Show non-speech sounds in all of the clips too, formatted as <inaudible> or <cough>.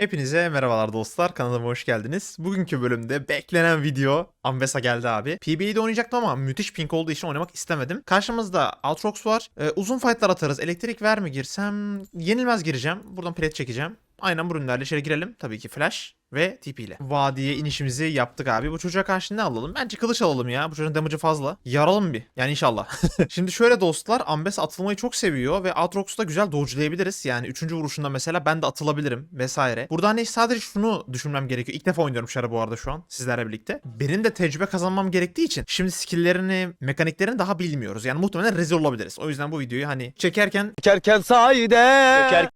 Hepinize merhabalar dostlar kanalıma hoş geldiniz. Bugünkü bölümde beklenen video Ambessa geldi abi. PB'de oynayacaktım ama müthiş pink olduğu için oynamak istemedim. Karşımızda Aatrox var. Ee, uzun fightlar atarız. Elektrik ver mi girsem? Yenilmez gireceğim. Buradan plet çekeceğim. Aynen bu ürünlerle içeri girelim. Tabii ki flash ve TP ile. Vadiye inişimizi yaptık abi. Bu çocuğa karşı ne alalım? Bence kılıç alalım ya. Bu çocuğun damage'ı fazla. Yaralım bir. Yani inşallah. <laughs> Şimdi şöyle dostlar. Ambes atılmayı çok seviyor ve Aatrox'u da güzel dodge'layabiliriz. Yani 3. vuruşunda mesela ben de atılabilirim vesaire. Burada hani sadece şunu düşünmem gerekiyor. İlk defa oynuyorum Şarı bu arada şu an sizlerle birlikte. Benim de tecrübe kazanmam gerektiği için şimdi skill'lerini, mekaniklerini daha bilmiyoruz. Yani muhtemelen rezil olabiliriz. O yüzden bu videoyu hani çekerken Çekerken sahide.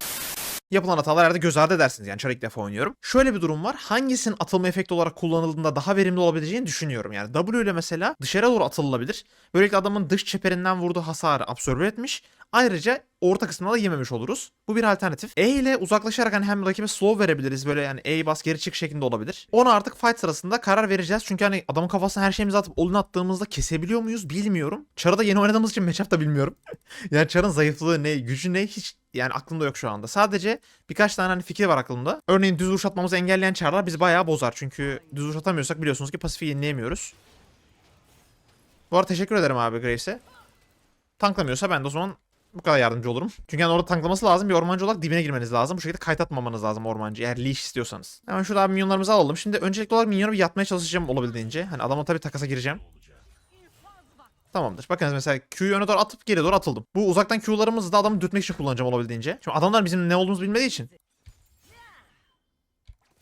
Yapılan hatalar yerde göz ardı edersiniz. Yani çarık defa oynuyorum. Şöyle bir durum var. Hangisinin atılma efekti olarak kullanıldığında daha verimli olabileceğini düşünüyorum. Yani W ile mesela dışarı doğru atılabilir. Böylelikle adamın dış çeperinden vurduğu hasarı absorbe etmiş. Ayrıca orta kısmına da yememiş oluruz. Bu bir alternatif. E ile uzaklaşarak hani hem rakibe slow verebiliriz. Böyle yani E bas geri çık şeklinde olabilir. Ona artık fight sırasında karar vereceğiz. Çünkü hani adamın kafasına her şeyimizi atıp olunu attığımızda kesebiliyor muyuz bilmiyorum. Çarı da yeni oynadığımız için matchup da bilmiyorum. <laughs> yani Çar'ın zayıflığı ne, gücü ne hiç yani aklımda yok şu anda. Sadece birkaç tane hani fikir var aklımda. Örneğin düz vuruş atmamızı engelleyen çarlar bizi bayağı bozar. Çünkü düz vuruş atamıyorsak biliyorsunuz ki pasifi yenileyemiyoruz. Bu arada teşekkür ederim abi Graves'e. Tanklamıyorsa ben de o zaman bu kadar yardımcı olurum. Çünkü yani orada tanklaması lazım. Bir ormancı olarak dibine girmeniz lazım. Bu şekilde kayıt atmamanız lazım ormancı. Eğer leash istiyorsanız. Hemen şurada abi minyonlarımızı alalım. Şimdi öncelikli olarak minyonu bir yatmaya çalışacağım olabildiğince. Hani adamla tabii takasa gireceğim. Tamamdır. Bakın mesela Q'yu öne doğru atıp geri doğru atıldım. Bu uzaktan Q'larımızı da adamı dürtmek için kullanacağım olabildiğince. Şimdi adamlar bizim ne olduğumuzu bilmediği için.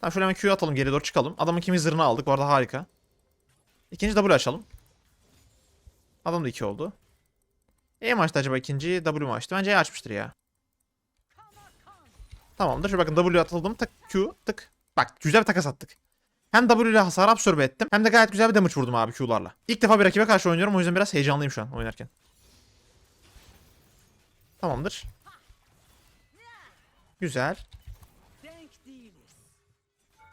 Tamam şöyle hemen Q'yu atalım geri doğru çıkalım. Adamın kimi zırhını aldık. Bu arada harika. İkinci W açalım. Adam da 2 oldu. E mi açtı acaba ikinci? W mu açtı? Bence E açmıştır ya. Tamamdır. Şu bakın W atıldım. Tık Q tık. Bak güzel bir takas attık. Hem W ile hasar absorbe ettim. Hem de gayet güzel bir damage vurdum abi Q'larla. İlk defa bir rakibe karşı oynuyorum. O yüzden biraz heyecanlıyım şu an oynarken. Tamamdır. Güzel.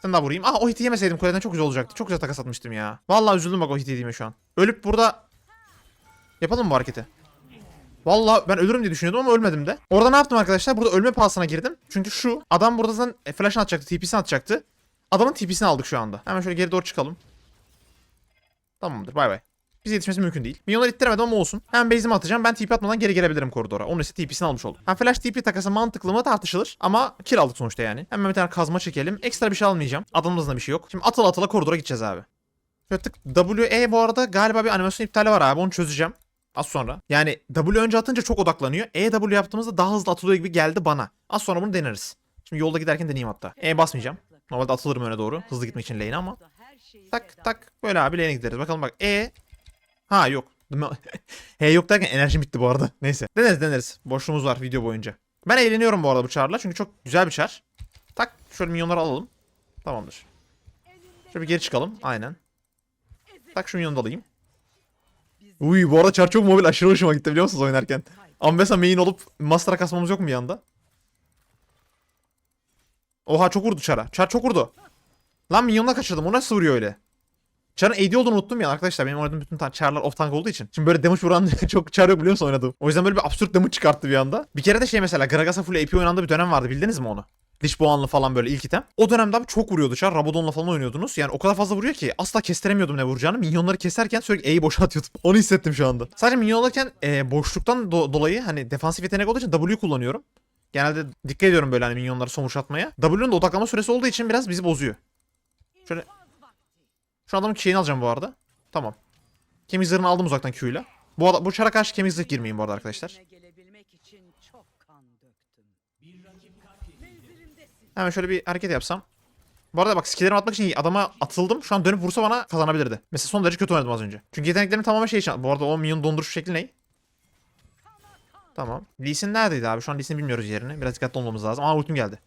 Sen daha vurayım. Ah o hiti yemeseydim kuleden çok güzel olacaktı. Çok güzel takas atmıştım ya. Vallahi üzüldüm bak o hiti yediğime şu an. Ölüp burada... Yapalım mı bu hareketi? Vallahi ben ölürüm diye düşünüyordum ama ölmedim de. Orada ne yaptım arkadaşlar? Burada ölme pahasına girdim. Çünkü şu adam burada zaten e, flash'ını atacaktı, TP'sini atacaktı. Adamın TP'sini aldık şu anda. Hemen şöyle geri doğru çıkalım. Tamamdır bay bay. Bize yetişmesi mümkün değil. Minyonları ittiremedim ama olsun. Hemen base'imi atacağım. Ben TP atmadan geri gelebilirim koridora. Onun ise TP'sini almış oldum. Ha flash TP takası mantıklı mı tartışılır. Ama kill aldık sonuçta yani. Hemen bir tane kazma çekelim. Ekstra bir şey almayacağım. Adamımızda bir şey yok. Şimdi atıla atıla koridora gideceğiz abi. Şöyle tık WE bu arada galiba bir animasyon iptali var abi. Onu çözeceğim. Az sonra. Yani W önce atınca çok odaklanıyor. EW yaptığımızda daha hızlı atılıyor gibi geldi bana. Az sonra bunu deneriz. Şimdi yolda giderken deneyeyim hatta. E basmayacağım. Normalde atılırım öne doğru. Hızlı gitmek için lane'e ama. Tak tak. Böyle abi lane'e gideriz. Bakalım bak. E. Ha yok. He <laughs> yok derken enerjim bitti bu arada. <laughs> Neyse. Deneriz deneriz. Boşluğumuz var video boyunca. Ben eğleniyorum bu arada bu çarla. Çünkü çok güzel bir çar. Tak. Şöyle minyonları alalım. Tamamdır. Şöyle bir geri çıkalım. Aynen. Tak şu minyonu da alayım. Uy bu arada çar çok mobil aşırı hoşuma gitti biliyor musunuz oynarken. Ambessa main olup master'a kasmamız yok mu yanda? Oha çok vurdu çara. Çar çok vurdu. Lan minyonla kaçırdım. O nasıl vuruyor öyle? Çar'ın AD olduğunu unuttum ya arkadaşlar. Benim oynadığım bütün çarlar off tank olduğu için. Şimdi böyle damage vuran <laughs> çok çar yok biliyor musun oynadığım. O yüzden böyle bir absürt damage çıkarttı bir anda. Bir kere de şey mesela Gragas'a full AP oynandığı bir dönem vardı. Bildiniz mi onu? Diş boğanlı falan böyle ilk item. O dönemde abi çok vuruyordu çar. Rabadon'la falan oynuyordunuz. Yani o kadar fazla vuruyor ki asla kestiremiyordum ne vuracağını. Minyonları keserken sürekli E'yi boşa atıyordum. <laughs> Onu hissettim şu anda. Sadece minyon alırken e, boşluktan do- dolayı hani defansif yetenek olduğu için W kullanıyorum. Genelde dikkat ediyorum böyle hani minyonları somuş atmaya. W'nun da odaklama süresi olduğu için biraz bizi bozuyor. Şöyle. Şu adamın şeyini alacağım bu arada. Tamam. Kemik zırhını aldım uzaktan Q'yla. Bu, bu çara karşı kemik zırh girmeyin bu arada arkadaşlar. gelebilmek için çok kan döktüm. Hemen şöyle bir hareket yapsam. Bu arada bak skillerimi atmak için adama atıldım. Şu an dönüp vursa bana kazanabilirdi. Mesela son derece kötü oynadım az önce. Çünkü yeteneklerim tamamen şey için. Bu arada o minyon donduruş şekli ne? Tamam. Lee Sin neredeydi abi? Şu an Lee Sin'i bilmiyoruz yerini. Biraz dikkatli olmamız lazım. Aa ultim geldi.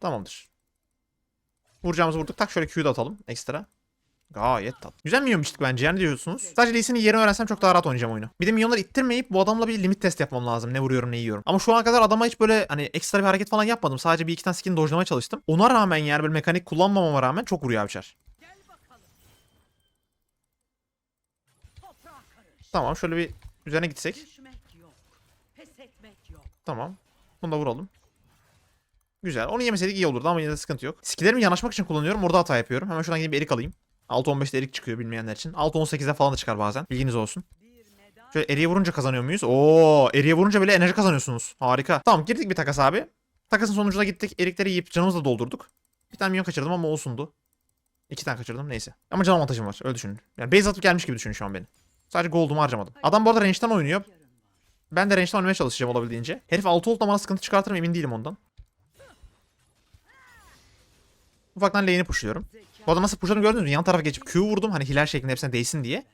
Tamamdır. Vuracağımızı vurduk. Tak şöyle Q'yu da atalım. Ekstra. Gayet tatlı. Güzel minyon biçtik bence yani diyorsunuz? Sadece Lee Sin'in yerini öğrensem çok daha rahat oynayacağım oyunu. Bir de minyonları ittirmeyip bu adamla bir limit test yapmam lazım. Ne vuruyorum ne yiyorum. Ama şu ana kadar adama hiç böyle hani ekstra bir hareket falan yapmadım. Sadece bir iki tane skin dojlamaya çalıştım. Ona rağmen yani böyle mekanik kullanmamama rağmen çok vuruyor abi çar. Gel bakalım. Toprağa karış. Tamam şöyle bir üzerine gitsek. Tamam. Bunu da vuralım. Güzel. Onu yemeseydik iyi olurdu ama yine de sıkıntı yok. Skillerimi yanaşmak için kullanıyorum. Orada hata yapıyorum. Hemen şuradan gidip erik alayım. 6-15'te erik çıkıyor bilmeyenler için. 6-18'de falan da çıkar bazen. Bilginiz olsun. Şöyle eriye vurunca kazanıyor muyuz? Oo, eriye vurunca bile enerji kazanıyorsunuz. Harika. Tamam girdik bir takas abi. Takasın sonucuna gittik. Erikleri yiyip canımızı da doldurduk. Bir tane milyon kaçırdım ama olsundu. İki tane kaçırdım neyse. Ama can avantajım var öyle düşünün. Yani base atıp gelmiş gibi düşünün şu an beni. Sadece gold'umu harcamadım. Adam bu arada range'den oynuyor. Ben de range'den oynamaya çalışacağım olabildiğince. Herif 6 ult bana sıkıntı çıkartır mı emin değilim ondan. Ufaktan lane'i pushluyorum. Bu arada nasıl pushladım gördünüz mü? Yan tarafa geçip Q vurdum hani hilal şeklinde hepsine değsin diye.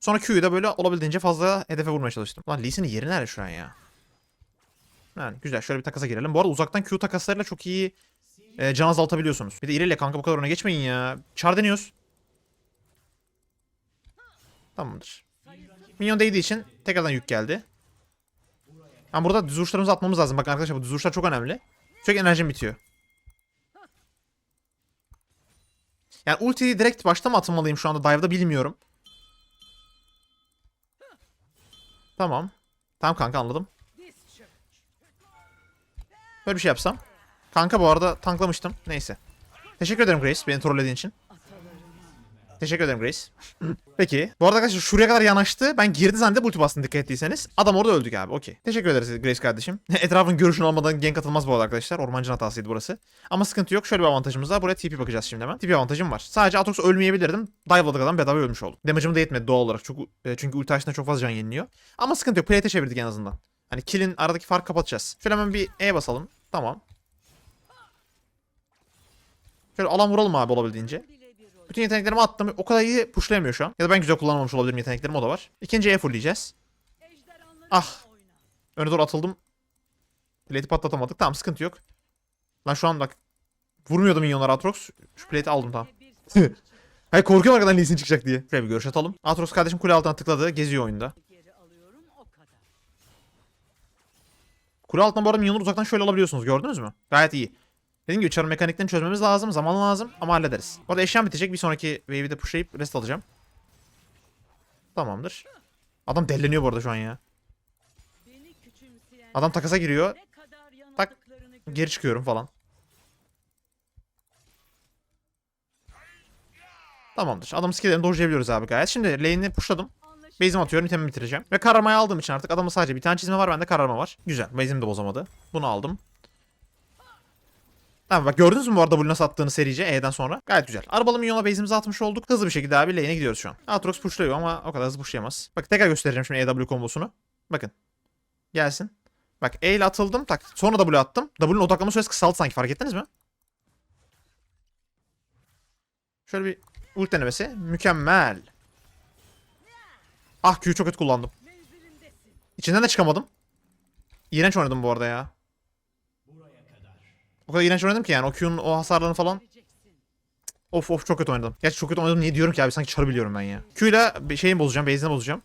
Sonra Q'yu da böyle olabildiğince fazla hedefe vurmaya çalıştım. Lan Lee Sin'in yeri nerede şu an ya? Yani güzel şöyle bir takasa girelim. Bu arada uzaktan Q takaslarıyla çok iyi e, can azaltabiliyorsunuz. Bir de ilerle kanka bu kadar öne geçmeyin ya. Char deniyoruz. Tamamdır. Minyon değdiği için tekrardan yük geldi. Ama burada düz atmamız lazım. Bakın arkadaşlar bu düz çok önemli. Sürekli enerjim bitiyor. Yani ultiyi direkt başta mı atmalıyım şu anda dive'da bilmiyorum. Tamam. Tamam kanka anladım. Böyle bir şey yapsam. Kanka bu arada tanklamıştım. Neyse. Teşekkür ederim Grace beni trollediğin için. Teşekkür ederim Grace. Peki. Bu arada arkadaşlar şuraya kadar yanaştı. Ben girdi zannedip ulti bastım dikkat ettiyseniz. Adam orada öldük abi. Okey. Teşekkür ederiz Grace kardeşim. <laughs> Etrafın görüşünü almadan gank atılmaz bu arada arkadaşlar. Ormancının hatasıydı burası. Ama sıkıntı yok. Şöyle bir avantajımız var. Buraya TP bakacağız şimdi hemen. TP avantajım var. Sadece Atox ölmeyebilirdim. Dive'ladık adam bedava ölmüş oldum. Damage'ım da yetmedi doğal olarak. Çünkü, e, çünkü ulti açtığında çok fazla can yeniliyor. Ama sıkıntı yok. Plate'e çevirdik en azından. Hani kill'in aradaki farkı kapatacağız. Şöyle hemen bir E basalım. Tamam. Şöyle alan vuralım abi olabildiğince. Bütün yeteneklerimi attım. O kadar iyi pushlayamıyor şu an. Ya da ben güzel kullanmamış olabilirim yeteneklerimi o da var. İkinci E fullleyeceğiz. Ah. Öne doğru atıldım. Plate'i patlatamadık. Tamam sıkıntı yok. Lan şu an bak. Vurmuyordum minyonlar Atrox. Şu plate'i aldım tamam. <laughs> Hayır korkuyorum arkadan Lee Sin çıkacak diye. Şöyle bir görüş atalım. Atrox kardeşim kule altına tıkladı. Geziyor oyunda. Kule altına bu arada minyonları uzaktan şöyle alabiliyorsunuz. Gördünüz mü? Gayet iyi. Dediğim gibi çarın mekaniklerini çözmemiz lazım. Zaman lazım ama hallederiz. Bu arada eşyam bitecek. Bir sonraki wave'i de pushlayıp rest alacağım. Tamamdır. Adam delleniyor bu arada şu an ya. Adam takasa giriyor. Tak. Geri çıkıyorum falan. Tamamdır. Adamın skill'lerini dojlayabiliyoruz abi gayet. Şimdi lane'i pushladım. Base'imi atıyorum. itemimi bitireceğim. Ve kararmayı aldığım için artık adamın sadece bir tane çizme var. Bende kararma var. Güzel. Base'imi de bozamadı. Bunu aldım. Tamam bak gördünüz mü bu arada bu nasıl attığını serice E'den sonra? Gayet güzel. Arabalı minyona base'imizi atmış olduk. Hızlı bir şekilde abi lane'e gidiyoruz şu an. Aatrox pushluyor ama o kadar hızlı pushlayamaz. Bak tekrar göstereceğim şimdi EW kombosunu. Bakın. Gelsin. Bak E ile atıldım. Tak. Sonra W attım. W'nin odaklama süresi kısaldı sanki fark ettiniz mi? Şöyle bir ult denemesi. Mükemmel. Ah Q'yu çok kötü kullandım. İçinden de çıkamadım. İğrenç oynadım bu arada ya. O kadar iğrenç oynadım ki yani o Q'nun o hasarlarını falan. Of of çok kötü oynadım. Gerçi çok kötü oynadım niye diyorum ki abi sanki çarı biliyorum ben ya. Q'yla bir şeyini bozacağım, base'ini bozacağım.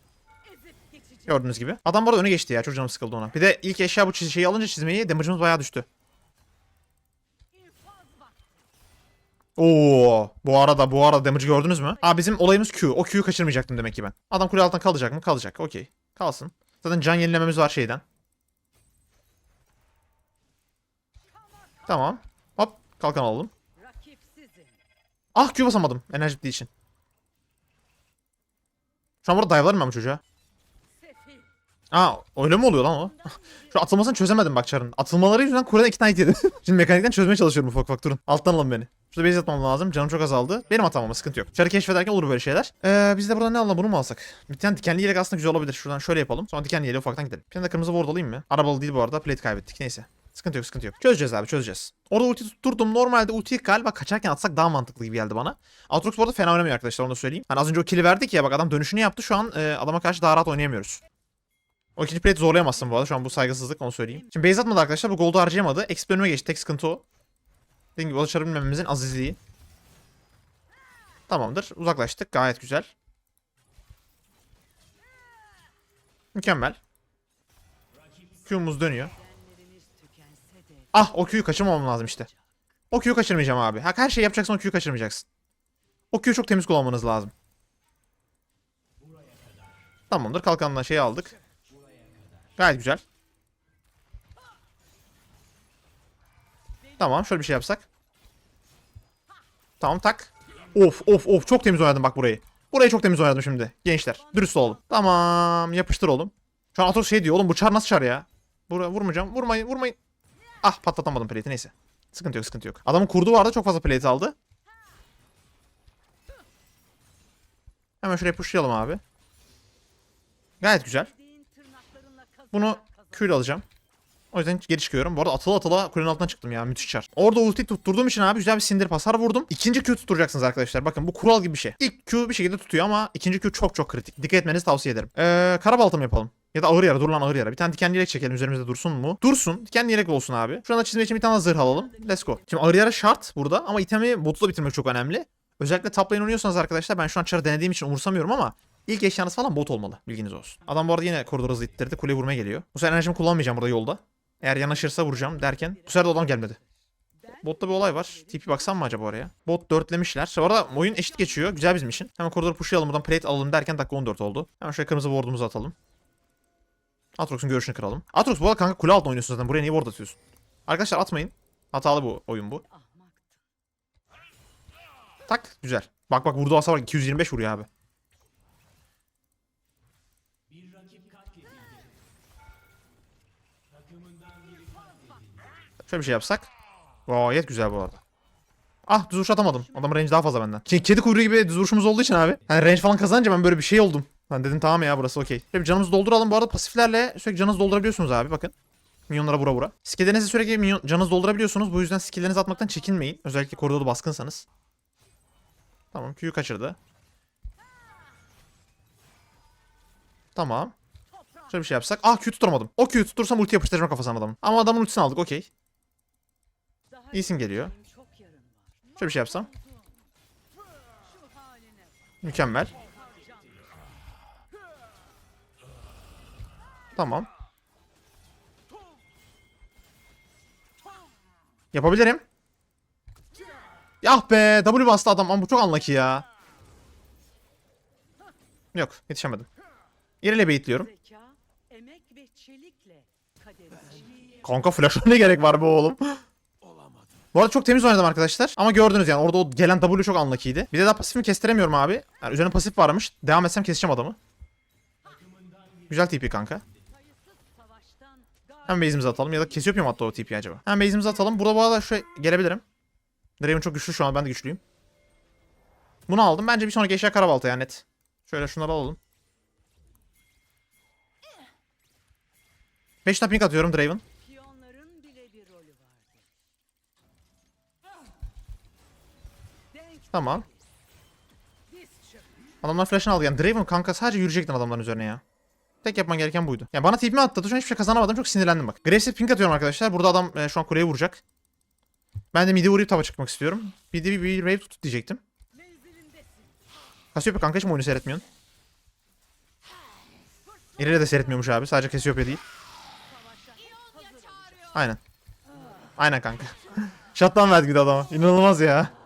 Gördüğünüz gibi. Adam burada öne geçti ya. Çok canım sıkıldı ona. Bir de ilk eşya bu şeyi alınca çizmeyi damage'ımız bayağı düştü. Oo, bu arada bu arada damage'ı gördünüz mü? Aa bizim olayımız Q. O Q'yu kaçırmayacaktım demek ki ben. Adam kule altında kalacak mı? Kalacak. Okey. Kalsın. Zaten can yenilememiz var şeyden. Tamam. Hop kalkan alalım. Ah Q basamadım enerji bittiği için. Şu an burada dive'larım ben bu çocuğa. Aa öyle mi oluyor lan o? Şu atılmasını çözemedim bak çarın. Atılmaları yüzünden kuleden iki tane hit yedim. <laughs> Şimdi mekanikten çözmeye çalışıyorum ufak ufak durun. Alttan alın beni. Şurada base atmam lazım. Canım çok azaldı. Benim hatam ama sıkıntı yok. Çarı keşfederken olur böyle şeyler. Ee, biz de buradan ne alalım bunu mu alsak? Bir tane dikenli yelek aslında güzel olabilir. Şuradan şöyle yapalım. Sonra dikenli yeleğe ufaktan gidelim. Bir tane de kırmızı ward alayım mı? Arabalı değil bu arada. Plate kaybettik. Neyse. Sıkıntı yok sıkıntı yok. Çözeceğiz abi çözeceğiz. Orada ulti tutturdum. Normalde ultiyi galiba kaçarken atsak daha mantıklı gibi geldi bana. Aatrox bu arada fena oynamıyor arkadaşlar onu da söyleyeyim. Hani az önce o kill'i verdik ya bak adam dönüşünü yaptı. Şu an e, adama karşı daha rahat oynayamıyoruz. O ikinci plate zorlayamazsın bu arada. Şu an bu saygısızlık onu söyleyeyim. Şimdi base atmadı arkadaşlar. Bu gold'u harcayamadı. XP geçti. Tek sıkıntı o. Dediğim gibi ulaşabilmememizin azizliği. Tamamdır. Uzaklaştık. Gayet güzel. Mükemmel. Q'muz dönüyor. Ah o Q'yu kaçırmamam lazım işte. O Q'yu kaçırmayacağım abi. Her şey yapacaksın o Q'yu kaçırmayacaksın. O Q'yu çok temiz kullanmanız lazım. Tamamdır. Kalkandan şeyi aldık. Gayet güzel. Tamam şöyle bir şey yapsak. Tamam tak. Of of of çok temiz oynadım bak burayı. Burayı çok temiz oynadım şimdi. Gençler dürüst olalım. Tamam yapıştır oğlum. Şu an Atos şey diyor oğlum bu çar nasıl çar ya? Buraya vurmayacağım. Vurmayın vurmayın. Ah patlatamadım plate'i neyse. Sıkıntı yok sıkıntı yok. Adamın kurdu vardı çok fazla plate aldı. Hemen şuraya pushlayalım abi. Gayet güzel. Bunu. Q'yle alacağım. O yüzden geri çıkıyorum. Bu arada atıla atıla kulenin altından çıktım ya. Müthiş çar. Orada ulti tutturduğum için abi güzel bir sindir hasar vurdum. İkinci Q tutturacaksınız arkadaşlar. Bakın bu kural gibi bir şey. İlk Q bir şekilde tutuyor ama ikinci Q çok çok kritik. Dikkat etmenizi tavsiye ederim. Ee, kara balta mı yapalım? Ya da ağır yara. Dur lan ağır yara. Bir tane dikenli yelek çekelim üzerimizde dursun mu? Dursun. Dikenli yelek olsun abi. Şu anda çizme için bir tane zırh alalım. Let's go. Şimdi ağır yara şart burada ama itemi botla bitirmek çok önemli. Özellikle top lane oynuyorsanız arkadaşlar ben şu an çarı denediğim için umursamıyorum ama ilk eşyanız falan bot olmalı. Bilginiz olsun. Adam bu arada yine koridor hızlı ittirdi. Kule vurmaya geliyor. Bu sefer enerjimi kullanmayacağım burada yolda. Eğer yanaşırsa vuracağım derken bu sefer de adam gelmedi. Botta bir olay var. TP baksam mı acaba oraya? Bot dörtlemişler. Bu arada oyun eşit geçiyor. Güzel bizim için. Hemen koridoru pushlayalım buradan plate alalım derken dakika 14 oldu. Hemen şöyle kırmızı ward'umuzu atalım. Atrox'un görüşünü kıralım. Atrox bu arada kanka kule altında oynuyorsun zaten. Buraya niye ward atıyorsun? Arkadaşlar atmayın. Hatalı bu oyun bu. Tak güzel. Bak bak vurduğu hasar var 225 vuruyor abi. Şöyle bir şey yapsak. Gayet güzel bu arada. Ah düz vuruş atamadım. Adamın range daha fazla benden. Ke- Kedi kuyruğu gibi düz vuruşumuz olduğu için abi. Hani range falan kazanınca ben böyle bir şey oldum. Ben dedim tamam ya burası okey. Şöyle bir canımızı dolduralım. Bu arada pasiflerle sürekli canınızı doldurabiliyorsunuz abi bakın. Minyonlara vura vura. Skilllerinizi sürekli minyon, canınızı doldurabiliyorsunuz. Bu yüzden skilllerinizi atmaktan çekinmeyin. Özellikle koridorda baskınsanız. Tamam Q'yu kaçırdı. Tamam. Şöyle bir şey yapsak. Ah Q tutturamadım. O Q'yu tutursam ulti yapıştıracağım kafasına adamın. Ama adamın ultisini aldık okey. İyisin geliyor. Şöyle bir şey yapsam. Mükemmel. Tamam. Yapabilirim. Yah be W bastı adam ama bu çok unlucky ya. Yok yetişemedim. Kaderi biçim. Kanka flash'a ne gerek var be oğlum? <laughs> Bu arada çok temiz oynadım arkadaşlar. Ama gördünüz yani orada o gelen W çok unlucky'ydi. Bir de daha pasifimi kestiremiyorum abi. Yani üzerine pasif varmış. Devam etsem keseceğim adamı. Güzel TP kanka. Hemen base'imizi atalım ya da kesiyor muyum hatta o TP'yi acaba? Hemen base'imizi atalım. Burada bu arada şöyle gelebilirim. Draven çok güçlü şu an ben de güçlüyüm. Bunu aldım. Bence bir sonraki eşya karabalta yani net. Şöyle şunları alalım. 5 tane ping atıyorum Draven. Tamam. Adamlar flash'ını aldı. Yani Draven kanka sadece yürüyecektin adamların üzerine ya. Tek yapman gereken buydu. Ya bana TP mi attı? Şu an hiçbir şey kazanamadım. Çok sinirlendim bak. Graves'e ping atıyorum arkadaşlar. Burada adam e, şu an kuleye vuracak. Ben de midi vurup tava çıkmak istiyorum. Bir de bir, bir rave tut diyecektim. Cassiopeia kanka hiç mi oyunu seyretmiyorsun? İleri de seyretmiyormuş abi. Sadece Cassiopeia değil. Aynen. Aynen kanka. <laughs> Shutdown verdik de adama. İnanılmaz ya.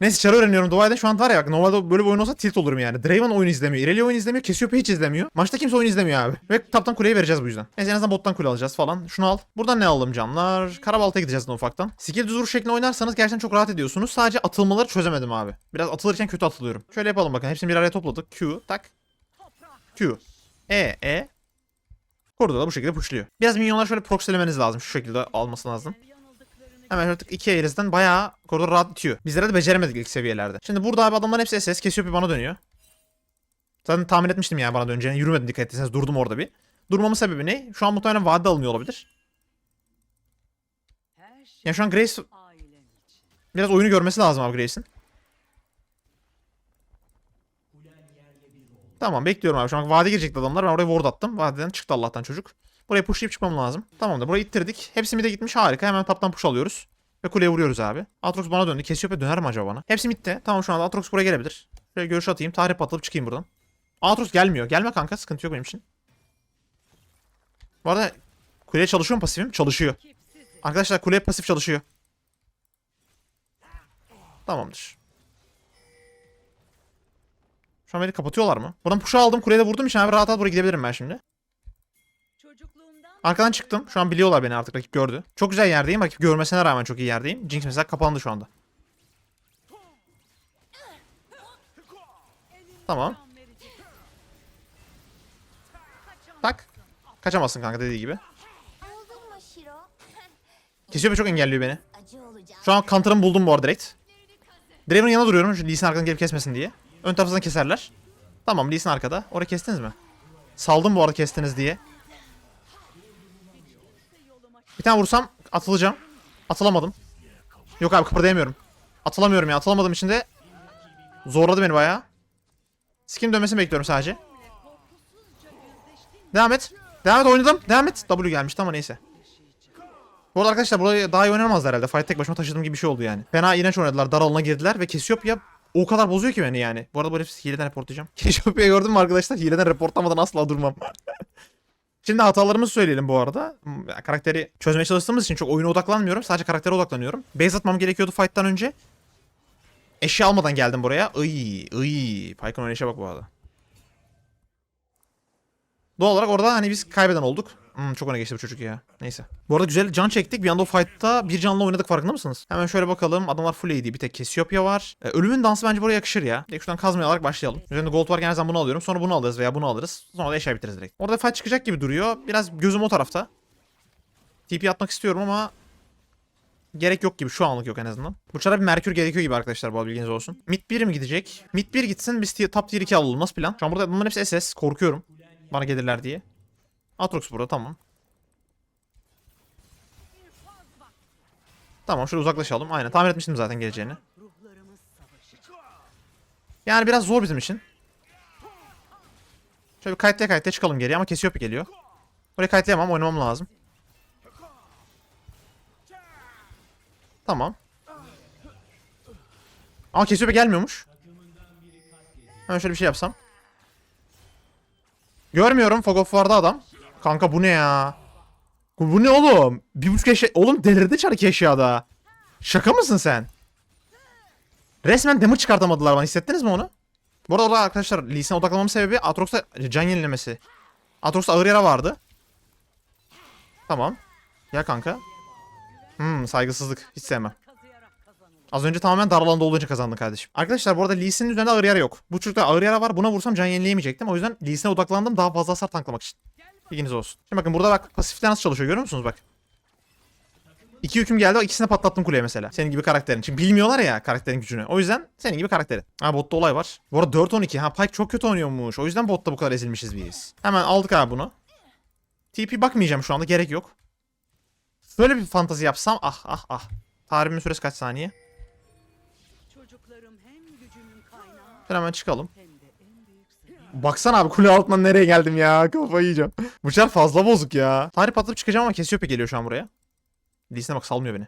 Neyse çarı öğreniyorum dua. Şu an var ya bak normalde böyle bir oyun olsa tilt olurum yani. Draven oyunu izlemiyor. Irelia oyunu izlemiyor. Cassiopeia hiç izlemiyor. Maçta kimse oyunu izlemiyor abi. Ve taptan kuleyi vereceğiz bu yüzden. Neyse en azından bottan kule alacağız falan. Şunu al. Buradan ne alalım canlar? Karabalta'ya gideceğiz de ufaktan. Skill düz vuruş şeklinde oynarsanız gerçekten çok rahat ediyorsunuz. Sadece atılmaları çözemedim abi. Biraz atılırken kötü atılıyorum. Şöyle yapalım bakın. Hepsini bir araya topladık. Q, tak. Q. E, E. Koridorda da bu şekilde pushluyor. Biraz minyonlar şöyle proxylemeniz lazım. Şu şekilde alması lazım. Hemen artık iki elinizden bayağı koridor rahat itiyor. Bizlere de beceremedik ilk seviyelerde. Şimdi burada abi adamların hepsi SS. Kesiyor bir bana dönüyor. Zaten tahmin etmiştim yani bana döneceğini. Yürümedim dikkat etseniz. Durdum orada bir. Durmamın sebebi ne? Şu an muhtemelen vadide alınıyor olabilir. Yani şu an Grace biraz oyunu görmesi lazım abi Grace'in. Tamam bekliyorum abi. Şu an vade girecekti adamlar. Ben oraya ward attım. Vadeden çıktı Allah'tan çocuk. Buraya pushlayıp çıkmam lazım. Tamam da burayı ittirdik. Hepsi de gitmiş. Harika. Hemen taptan push alıyoruz. Ve kuleye vuruyoruz abi. Atrox bana döndü. Cassiopeia döner mi acaba bana? Hepsi bitti. Tamam şu anda Atrox buraya gelebilir. Şöyle görüş atayım. Tahrip atılıp çıkayım buradan. Atrox gelmiyor. Gelme kanka. Sıkıntı yok benim için. Bu arada kuleye çalışıyor mu pasifim? Çalışıyor. Arkadaşlar kuleye pasif çalışıyor. Tamamdır. Şu an beni kapatıyorlar mı? Buradan push'u aldım. Kuleye de vurdum için abi rahat rahat buraya gidebilirim ben şimdi. Arkadan çıktım. Şu an biliyorlar beni artık. Rakip gördü. Çok güzel yerdeyim. Rakip görmesine rağmen çok iyi yerdeyim. Jinx mesela kapandı şu anda. Tamam. Tak. Kaçamazsın kanka dediği gibi. Kesiyor ve çok engelliyor beni. Şu an counter'ımı buldum bu arada direkt. Draven'ın yanına duruyorum. Şu Lee Sin arkadan gelip kesmesin diye. Ön tarafından keserler. Tamam Lee Sin arkada. Orayı kestiniz mi? Saldım bu arada kestiniz diye. Bir tane vursam atılacağım. Atılamadım. Yok abi kıpırdayamıyorum. Atılamıyorum ya. Atılamadığım için de zorladı beni bayağı. Skin dönmesini bekliyorum sadece. Devam et. Devam et oynadım. Devam et. W gelmişti ama neyse. Bu arada arkadaşlar burayı daha iyi oynanamazdı herhalde. Fight tek başıma taşıdığım gibi bir şey oldu yani. Fena iğrenç oynadılar. Dar alana girdiler ve Cassiopeia o kadar bozuyor ki beni yani. Bu arada bu herif hileden reportlayacağım. <laughs> Cassiopeia gördün mü arkadaşlar? Hileden reportlamadan asla durmam. <laughs> Şimdi hatalarımızı söyleyelim bu arada. Hmm, Karakteri çözmeye çalıştığımız için çok oyuna odaklanmıyorum. Sadece karaktere odaklanıyorum. Base atmam gerekiyordu fight'tan önce. Eşya almadan geldim buraya. Iy, iy. Pyke'ın oynayışa bak bu arada. Doğal olarak orada hani biz kaybeden olduk. Hmm, çok öne geçti bu çocuk ya. Neyse. Bu arada güzel can çektik. Bir anda o fight'ta bir canla oynadık farkında mısınız? Hemen şöyle bakalım. Adamlar full AD. Bir tek Cassiopeia var. Ee, ölümün dansı bence buraya yakışır ya. Direkt şuradan kazmaya alarak başlayalım. Üzerinde gold var her zaman bunu alıyorum. Sonra bunu alırız veya bunu alırız. Sonra da eşya bitiririz direkt. Orada fight çıkacak gibi duruyor. Biraz gözüm o tarafta. TP atmak istiyorum ama gerek yok gibi. Şu anlık yok en azından. Bu çara bir Merkür gerekiyor gibi arkadaşlar bu bilginiz olsun. Mid 1 mi gidecek? Mid 1 gitsin biz top tier 2 alalım. Nasıl plan? Şu an burada bunların hepsi SS. Korkuyorum. Bana gelirler diye. Atrox burada tamam. Tamam şöyle uzaklaşalım. Aynen tahmin etmiştim zaten geleceğini. Yani biraz zor bizim için. Şöyle bir kayıtlaya kayıtlaya çıkalım geriye ama Cassiopeia geliyor. Buraya kayıtlayamam oynamam lazım. Tamam. Ama Cassiopeia gelmiyormuş. Hemen şöyle bir şey yapsam. Görmüyorum. Fog of War'da adam. Kanka bu ne ya? Bu, ne oğlum? Bir buçuk eşya... Oğlum delirdi çarık eşyada. Şaka mısın sen? Resmen damage çıkartamadılar bana. Hissettiniz mi onu? Bu arada arkadaşlar Lee Sin'e odaklanmamın sebebi Aatrox'ta can yenilemesi. Aatrox'ta ağır yara vardı. Tamam. Ya kanka. Hmm saygısızlık. Hiç sevmem. Az önce tamamen dar alanda olduğu için kazandın kardeşim. Arkadaşlar bu arada Lee Sin'in üzerinde ağır yara yok. Bu çocukta ağır yara var. Buna vursam can yenileyemeyecektim. O yüzden Lee Sin'e odaklandım daha fazla hasar tanklamak için. Bilginiz olsun. Şimdi bakın burada bak pasifler nasıl çalışıyor görüyor musunuz bak. İki hüküm geldi. o ikisini patlattım kuleye mesela. Senin gibi karakterin. Çünkü bilmiyorlar ya karakterin gücünü. O yüzden senin gibi karakteri. Ha botta olay var. Bu arada 4-12. Ha Pyke çok kötü oynuyormuş. O yüzden botta bu kadar ezilmişiz biz. Hemen aldık abi bunu. TP bakmayacağım şu anda. Gerek yok. Böyle bir fantazi yapsam. Ah ah ah. Tarihimin süresi kaç saniye? Hemen çıkalım. Baksana abi kule altından nereye geldim ya. Kafayı yiyeceğim. Bu çar fazla bozuk ya. Tarih patlatıp çıkacağım ama Cassiopeia geliyor şu an buraya. Lee'sine bak salmıyor beni.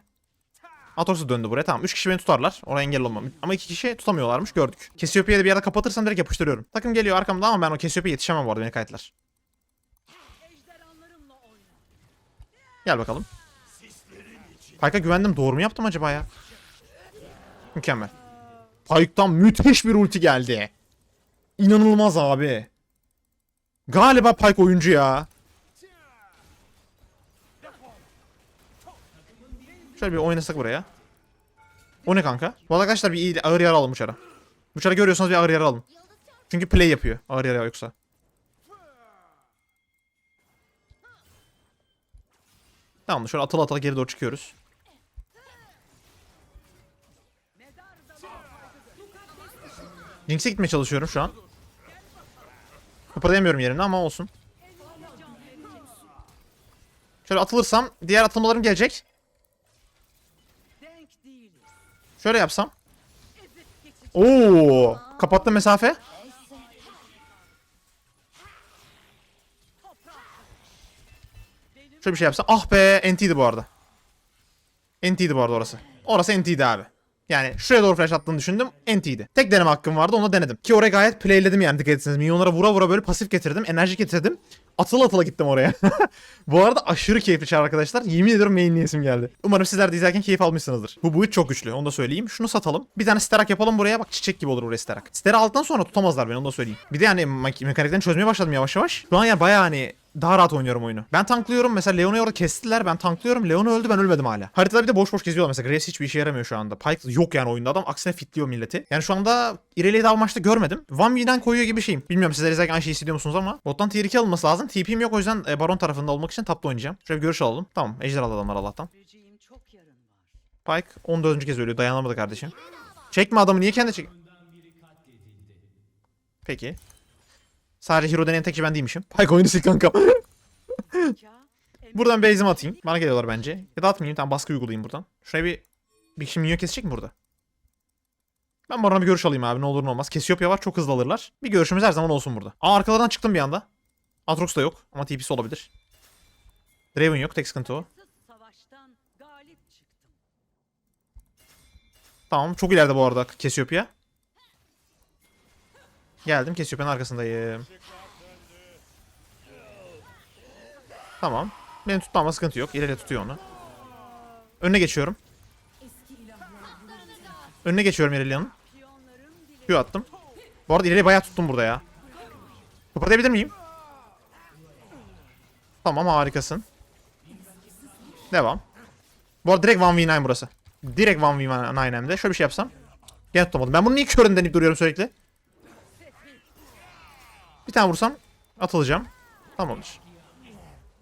Atrox'u döndü buraya. Tamam 3 kişi beni tutarlar. Oraya engel olmam. Ama 2 kişi tutamıyorlarmış gördük. Cassiopeia'yı da bir yerde kapatırsam direkt yapıştırıyorum. Takım geliyor arkamda ama ben o Cassiopeia'ya yetişemem bu arada beni kayıtlar. Gel bakalım. Pyke'a güvendim. Doğru mu yaptım acaba ya? Mükemmel. Pyke'dan müthiş bir ulti geldi. İnanılmaz abi. Galiba Pyke oyuncu ya. Şöyle bir oynasak buraya. O ne kanka? Arada arkadaşlar bir ağır yara alın bu çara. Bu çara görüyorsanız bir ağır yara alın. Çünkü play yapıyor. Ağır yara yoksa. Tamam şöyle atıla atıla geri doğru çıkıyoruz. Jinx'e gitmeye çalışıyorum şu an. Kıpırdayamıyorum yerimde ama olsun. Şöyle atılırsam diğer atılmalarım gelecek. Şöyle yapsam. Oo, kapattı mesafe. Şöyle bir şey yapsam. Ah be, NT'di bu arada. NT'di bu arada orası. Orası NT'di abi. Yani şuraya doğru flash attığını düşündüm. NT'di. Tek deneme hakkım vardı onu denedim. Ki oraya gayet playledim yani dikkat etseniz. Milyonlara vura vura böyle pasif getirdim. Enerji getirdim. Atıla atıla gittim oraya. <laughs> bu arada aşırı keyifli çağır arkadaşlar. Yemin ediyorum mainleyesim geldi. Umarım sizler de izlerken keyif almışsınızdır. Bu boyut çok güçlü. Onu da söyleyeyim. Şunu satalım. Bir tane sterak yapalım buraya. Bak çiçek gibi olur buraya sterak. Stera aldıktan sonra tutamazlar beni onu da söyleyeyim. Bir de yani mek- mekaniklerini çözmeye başladım yavaş yavaş. Şu an yani bayağı hani daha rahat oynuyorum oyunu. Ben tanklıyorum. Mesela Leona'yı orada kestiler. Ben tanklıyorum. Leona öldü ben ölmedim hala. Haritada bir de boş boş geziyorlar. Mesela Graves hiçbir işe yaramıyor şu anda. Pyke yok yani oyunda. Adam aksine fitliyor milleti. Yani şu anda İrelia'yı daha maçta görmedim. Van V'den koyuyor gibi şeyim. Bilmiyorum sizler izlerken aynı şeyi hissediyor musunuz ama. Bottan tier 2 alınması lazım. TP'm yok o yüzden e, Baron tarafında olmak için tapta oynayacağım. Şöyle bir görüş alalım. Tamam. Ejder adamlar Allah'tan. Pyke 14. kez ölüyor. Dayanamadı kardeşim. Çekme adamı. Niye kendi çek... Peki. Sadece hero deneyen tek kişi ben değilmişim. Pyke oyunu sil kankam. <laughs> Buradan base'imi atayım. Bana geliyorlar bence. Ya da atmayayım. Tamam baskı uygulayayım buradan. Şuraya bir... Bir kişi minyon kesecek mi burada? Ben Baron'a bir görüş alayım abi. Ne olur ne olmaz. Kesiopya var. Çok hızlı alırlar. Bir görüşümüz her zaman olsun burada. Aa arkalardan çıktım bir anda. Atrox da yok. Ama TP'si olabilir. Draven yok. Tek sıkıntı o. Tamam. Çok ileride bu arada Kesiopya. Geldim. Kesiopya'nın arkasındayım. Tamam. Benim tutmama sıkıntı yok. İleri tutuyor onu. Önüne geçiyorum. Önüne geçiyorum İrelia'nın. Q attım. Bu arada ileriyi bayağı tuttum burada ya. Kapatabilir miyim? Tamam harikasın. Devam. Bu arada direkt 1v9 burası. Direkt 1v9 hem de. Şöyle bir şey yapsam. Gene tutamadım. Ben bunu niye körün denip duruyorum sürekli? Bir tane vursam atılacağım. Tamamdır.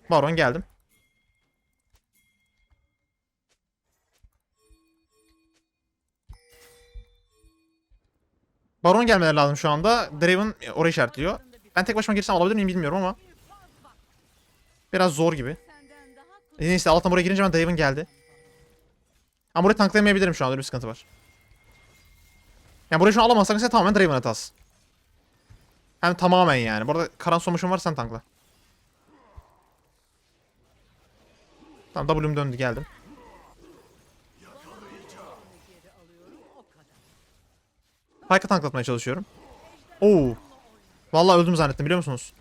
Baron geldim. Baron gelmeleri lazım şu anda. Draven orayı işaretliyor. Ben tek başıma girsem alabilir miyim bilmiyorum ama. Biraz zor gibi. Neyse alttan buraya girince ben Draven geldi. Ama burayı tanklayamayabilirim şu anda bir sıkıntı var. Yani burayı şu an alamazsak mesela tamamen Draven hatası. Hem tamamen yani. Bu arada Karan Somuş'un var sen tankla. Tamam W'm döndü geldim. Pyke'ı tanklatmaya çalışıyorum. Oo. Vallahi öldüm zannettim biliyor musunuz?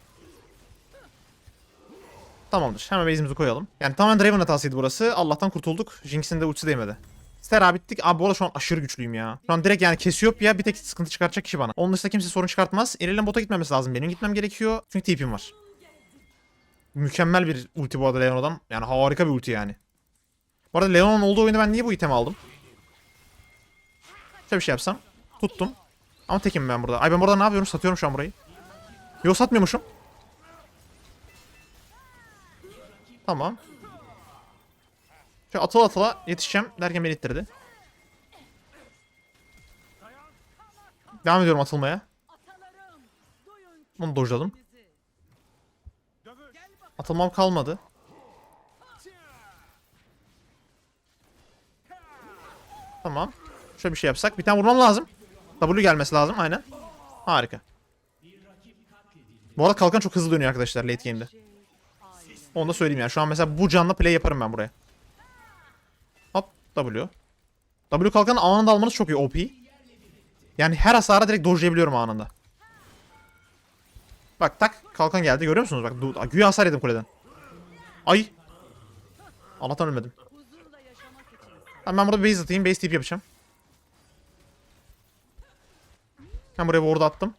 Tamamdır. Hemen base'imizi koyalım. Yani tamamen Draven hatasıydı burası. Allah'tan kurtulduk. Jinx'in de ultisi değmedi. Stera bittik. Abi bu arada şu an aşırı güçlüyüm ya. Şu an direkt yani kesiyor ya bir tek sıkıntı çıkartacak kişi bana. Onun dışında kimse sorun çıkartmaz. Irelia bota gitmemesi lazım. Benim gitmem gerekiyor. Çünkü TP'm var. Mükemmel bir ulti bu arada Leona'dan. Yani harika bir ulti yani. Bu arada Leona'nın olduğu oyunda ben niye bu itemi aldım? Şöyle bir şey yapsam. Tuttum. Ama tekim ben burada. Ay ben burada ne yapıyorum? Satıyorum şu an burayı. Yok satmıyormuşum. Tamam. Şöyle atıla atıla yetişeceğim derken beni ittirdi. Devam ediyorum atılmaya. Bunu dojladım. Atılmam kalmadı. Tamam. Şöyle bir şey yapsak. Bir tane vurmam lazım. W gelmesi lazım aynen. Harika. Bu arada kalkan çok hızlı dönüyor arkadaşlar late game'de. Onu da söyleyeyim yani. Şu an mesela bu canla play yaparım ben buraya. W. W kalkanı anında almanız çok iyi OP. Yani her hasara direkt dojlayabiliyorum anında. Bak tak kalkan geldi görüyor musunuz? Bak güya hasar yedim kuleden. Ay. Allah'tan ölmedim. Ben burada base atayım. Base tip yapacağım. Ben buraya ward attım.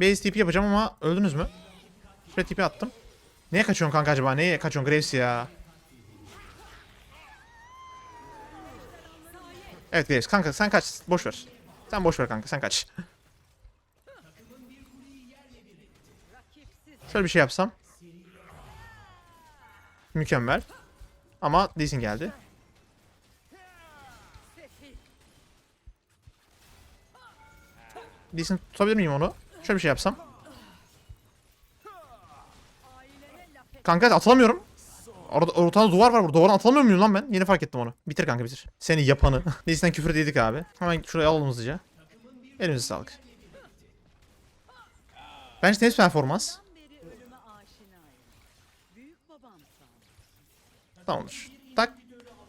Base TP yapacağım ama öldünüz mü? Şuraya TP attım. Neye kaçıyorsun kanka acaba? Neye kaçıyorsun Graves ya? Evet Graves kanka sen kaç. Boş ver. Sen boş ver kanka sen kaç. Şöyle bir şey yapsam. Mükemmel. Ama Sin geldi. Sin tutabilir miyim onu? Şöyle bir şey yapsam. Kanka atılamıyorum. Orada ortada duvar var burada. Duvardan atılamıyor muyum lan ben? Yeni fark ettim onu. Bitir kanka bitir. Seni yapanı. <laughs> Neyse küfür dedik abi. Hemen şuraya alalım hızlıca. Elinize sağlık. Bence temiz performans. Tamamdır. Tak.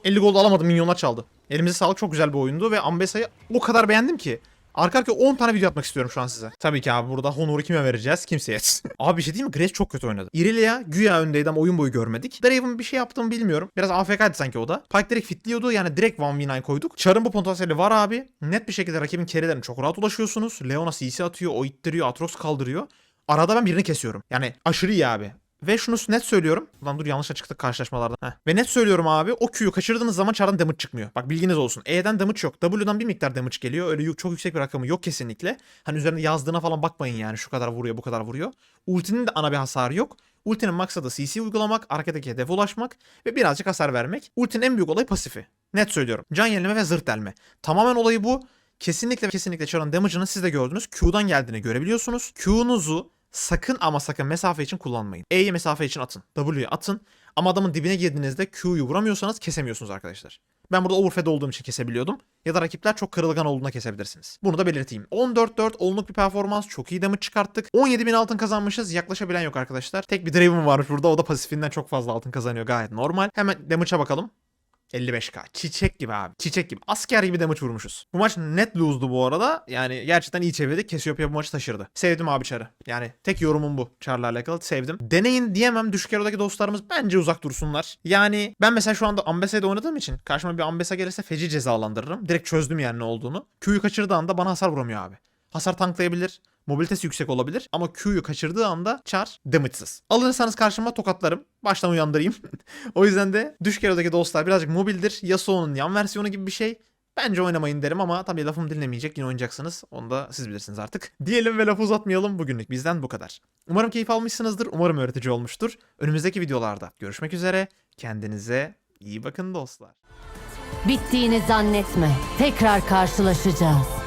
50 gol alamadım. Milyonlar çaldı. Elimize sağlık. Çok güzel bir oyundu ve Ambesa'yı o kadar beğendim ki. Arka arkaya 10 tane video atmak istiyorum şu an size. Tabii ki abi burada Honor'u kime vereceğiz? Kimseye. <laughs> abi bir şey değil mi? Grace çok kötü oynadı. Irelia güya öndeydi ama oyun boyu görmedik. Draven bir şey yaptığımı bilmiyorum. Biraz AFK'ydı sanki o da. Pyke direkt fitliyordu. Yani direkt 1v9 koyduk. Char'ın bu potansiyeli var abi. Net bir şekilde rakibin carry'lerine çok rahat ulaşıyorsunuz. Leona CC atıyor, o ittiriyor, Atrox kaldırıyor. arada ben birini kesiyorum. Yani aşırı iyi abi. Ve şunu net söylüyorum. Ulan dur yanlışla çıktık karşılaşmalardan. Heh. Ve net söylüyorum abi o Q'yu kaçırdığınız zaman çardan damage çıkmıyor. Bak bilginiz olsun. E'den damage yok. W'dan bir miktar damage geliyor. Öyle çok yüksek bir rakamı yok kesinlikle. Hani üzerinde yazdığına falan bakmayın yani. Şu kadar vuruyor bu kadar vuruyor. Ultinin de ana bir hasarı yok. Ultinin maksadı CC uygulamak, arkadaki hedefe ulaşmak ve birazcık hasar vermek. Ultinin en büyük olayı pasifi. Net söylüyorum. Can yenileme ve zırh delme. Tamamen olayı bu. Kesinlikle kesinlikle Char'ın damage'ını siz de gördünüz. Q'dan geldiğini görebiliyorsunuz. Q'nuzu sakın ama sakın mesafe için kullanmayın. E'yi mesafe için atın. W'ye atın. Ama adamın dibine girdiğinizde Q'yu vuramıyorsanız kesemiyorsunuz arkadaşlar. Ben burada overfed olduğum için kesebiliyordum. Ya da rakipler çok kırılgan olduğunda kesebilirsiniz. Bunu da belirteyim. 14-4 olumluk bir performans. Çok iyi damage çıkarttık. 17.000 altın kazanmışız. Yaklaşabilen yok arkadaşlar. Tek bir Draven varmış burada. O da pasifinden çok fazla altın kazanıyor. Gayet normal. Hemen damage'a bakalım. 55k. Çiçek gibi abi. Çiçek gibi. Asker gibi damage vurmuşuz. Bu maç net lose'du bu arada. Yani gerçekten iyi çevirdik. Cassiopeia bu maçı taşırdı. Sevdim abi Char'ı. Yani tek yorumum bu. Char'la alakalı sevdim. Deneyin diyemem. Düşük erodaki dostlarımız bence uzak dursunlar. Yani ben mesela şu anda Ambese'de oynadığım için karşıma bir Ambese gelirse feci cezalandırırım. Direkt çözdüm yani ne olduğunu. Q'yu kaçırdığı anda bana hasar vuramıyor abi. Hasar tanklayabilir. Mobilitesi yüksek olabilir ama Q'yu kaçırdığı anda Char damage'sız. Alırsanız karşıma tokatlarım. Baştan uyandırayım. <laughs> o yüzden de düşük erodaki dostlar birazcık mobildir. Yasuo'nun yan versiyonu gibi bir şey. Bence oynamayın derim ama tabii lafım dinlemeyecek yine oynayacaksınız. Onu da siz bilirsiniz artık. <laughs> Diyelim ve lafı uzatmayalım. Bugünlük bizden bu kadar. Umarım keyif almışsınızdır. Umarım öğretici olmuştur. Önümüzdeki videolarda görüşmek üzere. Kendinize iyi bakın dostlar. Bittiğini zannetme. Tekrar karşılaşacağız.